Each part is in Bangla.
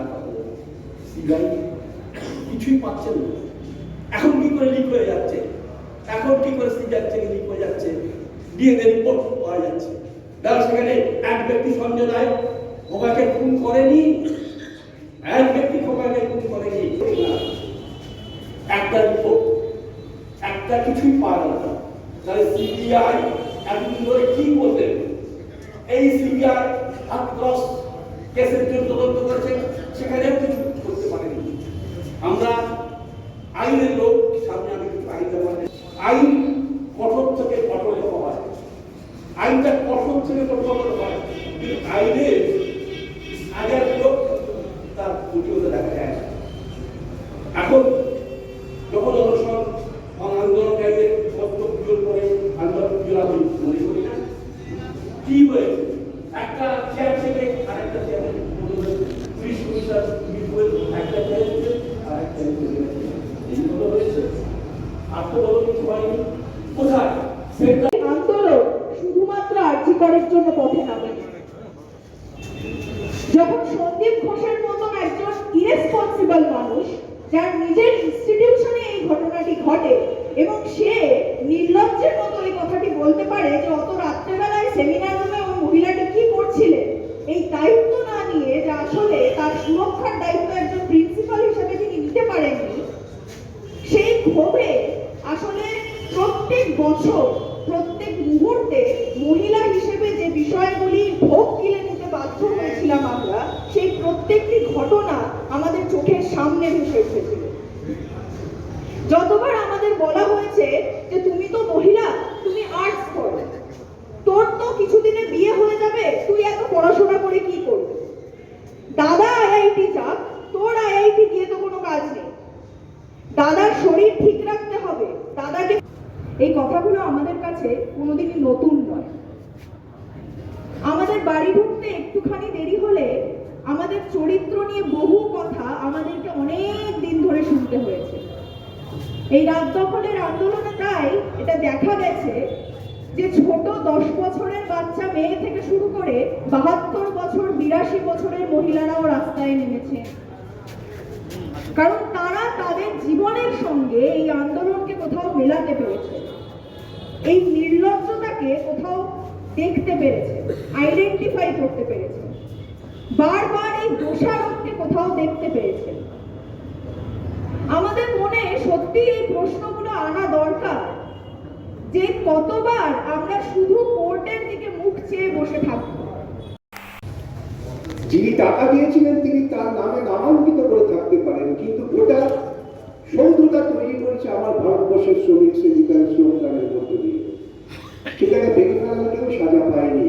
টাকা সিবিআই কিছুই পাচ্ছেন না। এখন কি করে লিক হয়ে যাচ্ছে? এখন কি করে সিবিআই থেকে লিক হয়ে যাচ্ছে? ডিএনএ রিপোর্ট পাওয়া যাচ্ছে। তারা সেখানে এক ব্যক্তি সঞ্জয় রায় খোকাকে খুন করেনি। এক ব্যক্তি খোকাকে খুন করেনি। একটা রিপোর্ট একটা কিছুই পাওয়া গেল না। তাহলে সিবিআই এতদিন ধরে কি করলেন এই সিবিআই হাতক্রস কেসের জন্য তদন্ত করেছে সেখানেও কিছু করতে পারেনি আমরা আইনের লোক সামনে আমি কিছু আইন দেওয়া আইন কঠোর থেকে কঠোর হয় আইনটা কঠোর থেকে কঠোর হয় একটা চেয়ার থেকে আরেকটা চেয়ার একটা চেয়ার আরেকটা এইগুলো হয়েছে। আর কোথায়? সেন্টার আন্দোলন শুধুমাত্র আর্যিকরের জন্য পথে নামে যখন সন্দীপ ঘোষের মতন একজন ইরেসপন্সিবল মানুষ, যার নিজের ইনস্টিটিউশনে এই ঘটনাটি ঘটে এবং সে নির্লজ্জের মতো এই কথাটি বলতে পারে যে, অত রাত্রেবেলায় সেমিনার রুমে ওই মহিলাটি কি করছিলেন এই দায়িত্ব না নিয়ে যে আসলে তার সুরক্ষার দায়িত্ব একজন প্রিন্সিপাল হিসেবে তিনি নিতে পারেননি, সেই ক্ষোভে আসলে প্রত্যেক বছর প্রত্যেক মুহূর্তে মহিলা হিসেবে যে বিষয়গুলি ভোগ গিলে নিতে বাধ্য হয়েছিলাম আমরা, সেই প্রত্যেকটি ঘটনা আমাদের চোখের সামনে ভেসে উঠেছিল। যতবার আমাদের বলা হয়েছে যে তুমি তো মহিলা, তুমি আর্টস পড়ো, তোর তো কিছুদিনে বিয়ে হয়ে যাবে, তুই এত পড়াশোনা করে কি করবি দাদা আইআইটি যাক তোর আইআইটি গিয়ে তো কোনো কাজ নেই দাদার শরীর ঠিক রাখতে হবে দাদাকে এই কথাগুলো আমাদের কাছে কোনোদিনই নতুন নয় আমাদের বাড়ি ঢুকতে একটুখানি দেরি হলে আমাদের চরিত্র নিয়ে বহু কথা আমাদেরকে অনেক দিন ধরে শুনতে হয়েছে। এই রাত দখলের আন্দোলনে তাই এটা দেখা গেছে যে ছোট দশ বছরের বাচ্চা মেয়ে থেকে শুরু করে বাহাত্তর বছর, বিরাশি বছরের মহিলারাও রাস্তায় নেমেছে। কারণ তারা তাদের জীবনের সঙ্গে এই আন্দোলনকে কোথাও মেলাতে পেরেছে। এই নির্লজ্জতাকে কোথাও দেখতে পেরেছে আইডেন্টিফাই করতে পেরেছে। বারবার এই দোষারোপকে কোথাও দেখতে পেরেছে আমাদের মনে সত্যি এই প্রশ্নগুলো আনা দরকার যে কতবার আমরা শুধু কোর্টের দিকে মুখ চেয়ে বসে থাকব। যিনি টাকা দিয়েছিলেন, তিনি তার নামে নামাঙ্কিত করে থাকতে পারেন, কিন্তু গোটা সৌধটা তৈরি করেছে আমার ভারতবর্ষের শ্রমিক শ্রমিকার শ্রমদানের মধ্য দিয়ে। সেখানে ফেলার কেউ সাজা পায়নি।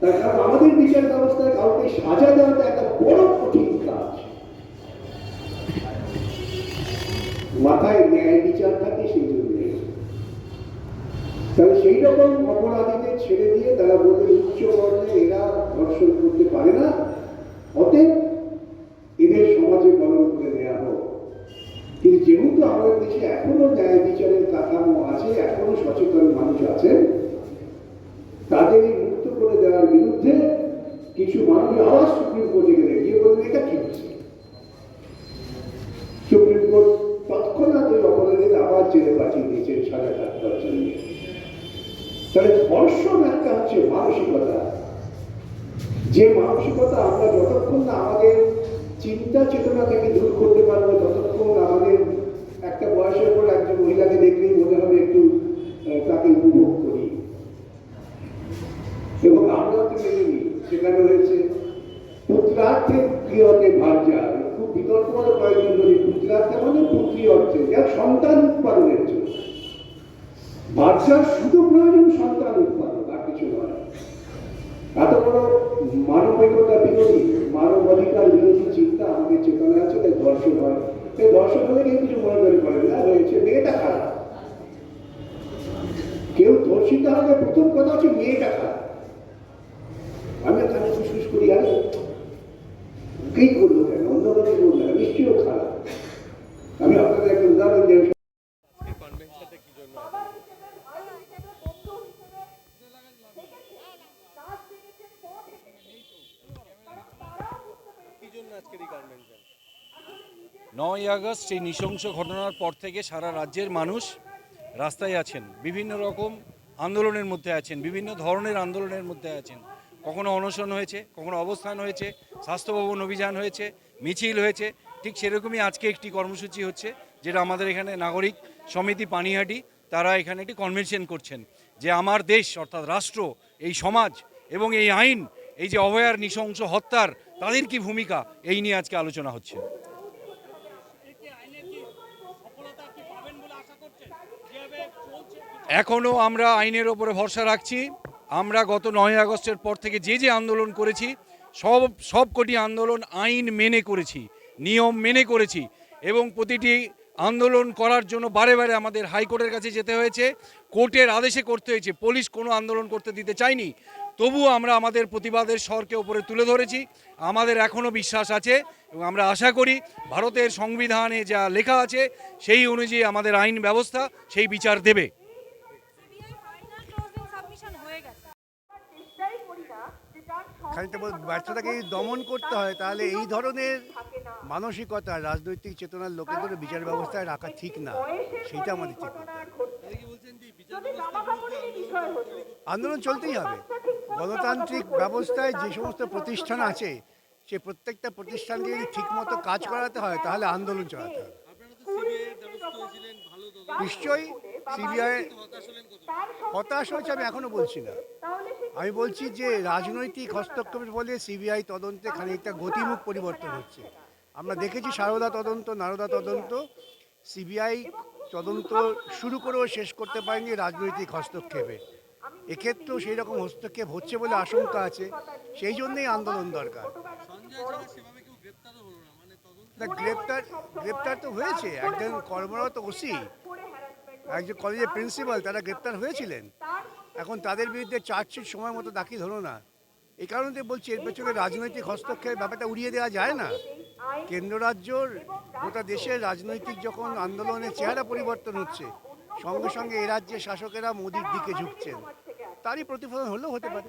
তার কারণ আমাদের বিচার ব্যবস্থায় কাউকে সাজা দেওয়াটা একটা বড় কঠিন কাজ। মাথায় ন্যায় বিচার থাকে সেই জন্য তাহলে সেই রকম অপরাধীদের ছেড়ে দিয়ে তারা বলতে উচ্চ বর্ণে এরা ধর্ষণ করতে পারে না। অতএব এদের সমাজে বরণ করে নেওয়া হোক। কিন্তু যেহেতু আমাদের দেশে এখনও ন্যায় বিচারের কাঠামো আছে, এখনও সচেতন মানুষ আছেন তাদের মুক্ত করে দেওয়ার বিরুদ্ধে কিছু মানুষ আবার সুপ্রিম কোর্টে গেলে, গিয়ে বললেন এটা কি হচ্ছে সুপ্রিম কোর্ট তৎক্ষণাৎ ওই অপরাধীদের আবার জেলে পাঠিয়ে দিয়েছেন সাড়ে সাতটার জন্য তাহলে ধর্ষণ একটা হচ্ছে মানসিকতা। যে মানসিকতা আমরা যতক্ষণ না আমাদের চিন্তা চেতনা থেকে দূর করতে পারব, ততক্ষণ আমাদের একটা বয়সের পর একজন মহিলাকে দেখলেই মনে হবে একটু আহ, তাকে উপভোগ করি এবং আমরা তো মেনে সেখানে হয়েছে পুত্রার্থে প্রিয়তে ভার্যা খুব বিতর্ক মানে কয়েকজন বলি পুত্রার্থে মানে পুত্রী অর্থে যার সন্তান উৎপাদনের জন্য। বাচ্চার শুধু প্রয়োজন সন্তান উৎপাদন আর কিছু নয়। এত বড় মানবিকতা বিরোধী মানব অধিকার বিরোধী চিন্তা আমাদের চেতনা আছে, তাই ধর্ষণ হয়। তাই ধর্ষণ হলে কেউ কিছু মনে করে করে না হয়েছে মেয়েটা খারাপ। কেউ ধর্ষিত হলে প্রথম কথা হচ্ছে মেয়েটা খারাপ আমি এখানে ফুসফুস করি আরে কেন? অন্য না খারাপ। আমি আপনাদের একটা উদাহরণ দিয়ে নয় আগস্ট এই নৃশংস ঘটনার পর থেকে সারা রাজ্যের মানুষ রাস্তায় আছেন। বিভিন্ন রকম আন্দোলনের মধ্যে আছেন, বিভিন্ন ধরনের আন্দোলনের মধ্যে আছেন। কখনো অনশন হয়েছে, কখনো অবস্থান হয়েছে স্বাস্থ্য ভবন অভিযান হয়েছে, মিছিল হয়েছে, ঠিক সেরকমই আজকে একটি কর্মসূচি হচ্ছে, যেটা আমাদের এখানে নাগরিক সমিতি পানিহাটি, তারা এখানে একটি কনভেনশন করছেন যে আমার দেশ অর্থাৎ রাষ্ট্র, এই সমাজ এবং এই আইন, এই যে অভয়ার নৃশংস হত্যার তাদের কি ভূমিকা, এই নিয়ে আজকে আলোচনা হচ্ছে। এখনও আমরা আইনের ওপরে ভরসা রাখছি। আমরা গত নয় আগস্টের পর থেকে যে যে আন্দোলন করেছি, সব সব কটি আন্দোলন আইন মেনে করেছি, নিয়ম মেনে করেছি এবং প্রতিটি আন্দোলন করার জন্য বারে বারে আমাদের হাইকোর্টের কাছে যেতে হয়েছে, কোর্টের আদেশে করতে হয়েছে, পুলিশ কোনো আন্দোলন করতে দিতে চায়নি। তবুও আমরা আমাদের প্রতিবাদের স্বরকে ওপরে তুলে ধরেছি, আমাদের এখনও বিশ্বাস আছে এবং আমরা আশা করি ভারতের সংবিধানে যা লেখা আছে, সেই অনুযায়ী আমাদের আইন ব্যবস্থা, সেই বিচার দেবে। হয়ে গেছে। খানিকটা ব্যর্থতাকে যদি দমন করতে হয় তাহলে এই ধরনের মানসিকতা রাজনৈতিক চেতনার লোকেদের বিচার ব্যবস্থায় রাখা ঠিক না। সেটা আমাদের ঠিক আন্দোলন চলতেই হবে। গণতান্ত্রিক ব্যবস্থায় যে সমস্ত প্রতিষ্ঠান আছে সে প্রত্যেকটা প্রতিষ্ঠানকে যদি ঠিকমতো কাজ করাতে হয় তাহলে আন্দোলন চালাতে হবে। নিশ্চয়ই সিবিআই হতাশ হয়েছে আমি এখনও বলছি না। আমি বলছি যে রাজনৈতিক হস্তক্ষেপের ফলে সিবিআই তদন্তে খানিকটা গতিমুখ পরিবর্তন হচ্ছে। আমরা দেখেছি সারদা তদন্ত নারদা তদন্ত সিবিআই তদন্ত শুরু করেও শেষ করতে পারেনি রাজনৈতিক হস্তক্ষেপে। এক্ষেত্রেও সেই রকম হস্তক্ষেপ হচ্ছে বলে আশঙ্কা আছে। সেই জন্যই আন্দোলন দরকার। না। গ্রেপ্তার গ্রেপ্তার তো হয়েছে। একজন কর্মরত ওসি। একজন কলেজের প্রিন্সিপাল, তারা গ্রেপ্তার হয়েছিলেন। এখন তাদের বিরুদ্ধে চার্জশিট সময় মতো দাখিল হলো না। এই কারণে বলছি, এর পেছনে রাজনৈতিক হস্তক্ষেপের ব্যাপারটা উড়িয়ে দেওয়া যায় না। কেন্দ্র রাজ্যর গোটা দেশের রাজনৈতিক যখন আন্দোলনের চেহারা পরিবর্তন হচ্ছে, সঙ্গে সঙ্গে এ রাজ্যের শাসকেরা মোদির দিকে ঝুঁকছেন। তারই প্রতিফলন হলেও হতে পারে।